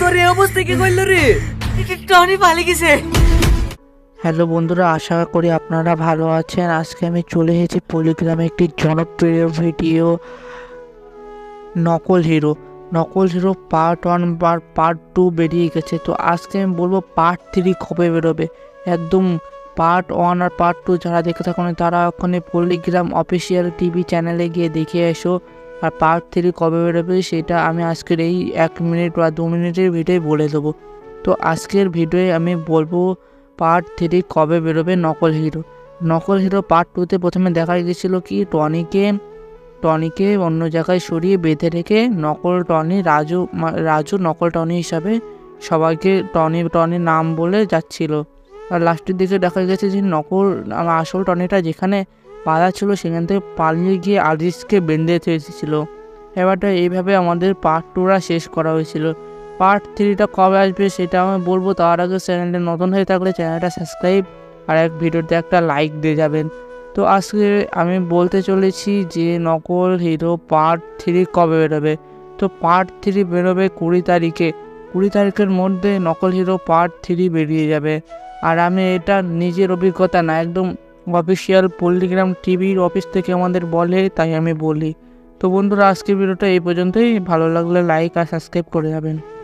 তোর এই অবস্থা কি করল রে? টনি গেছে। হ্যালো বন্ধুরা, আশা করি আপনারা ভালো আছেন। আজকে আমি চলে এসেছি পলিগ্রামে একটি জনপ্রিয় video, Nakal hero. Nakal hero part one বা পার্ট টু বেরিয়ে গেছে। তো আজকে আমি বলব পার্ট থ্রি কবে বেরোবে? একদম পার্ট ওয়ান আর পার্ট টু যারা দেখে থাকুন, তারা ওখানে পলিগ্রাম অফিসিয়াল টিভি চ্যানেলে গিয়ে দেখে এসো। আর পার্ট থ্রি কবে বেরোবে সেটা আমি আজকের এই এক মিনিট বা দু মিনিটের ভিডিওয় বলে দেবো। তো আজকের ভিডিওয়ে আমি বলব পার্ট থ্রি কবে বেরোবে নকল হিরো। নকল হিরো পার্ট টুতে প্রথমে দেখা গেছিল কি, টনিকে টনিকে অন্য জায়গায় সরিয়ে বেঁধে রেখে নকল টনি, রাজু রাজু নকল টনি হিসাবে সবাইকে টনি, টনির নাম বলে যাচ্ছিল। আর লাস্টের দিকে দেখা গেছে যে নকল আসল টনিটা যেখানে বাধা ছিল, সেখান থেকে পালিয়ে গিয়ে আদিসকে বেঁধে এসেছিল। এবারটা এইভাবে আমাদের পার্ট টুরা শেষ করা হয়েছিল। পার্ট থ্রিটা কবে আসবে সেটা আমি বলব, তার আগে চ্যানেলটা নতুন হয়ে থাকলে চ্যানেলটা সাবস্ক্রাইব আর এক ভিডিওতে একটা লাইক দিয়ে যাবেন। তো আজকে আমি বলতে চলেছি যে নকল হিরো পার্ট থ্রি কবে বেরোবে? তো পার্ট থ্রি বেরোবে কুড়ি তারিখে। কুড়ি তারিখের মধ্যে নকল হিরো পার্ট থ্রি বেরিয়ে যাবে। আর আমি এটা নিজের অভিজ্ঞতা না, একদম অফিসিয়াল পল্লিগ্রাম টিভির অফিস থেকে আমাদের বলে, তাই আমি বলি। তো বন্ধুরা, আজকের ভিডিওটা এই পর্যন্তই। ভালো লাগলে লাইক আর সাবস্ক্রাইব করে যাবেন।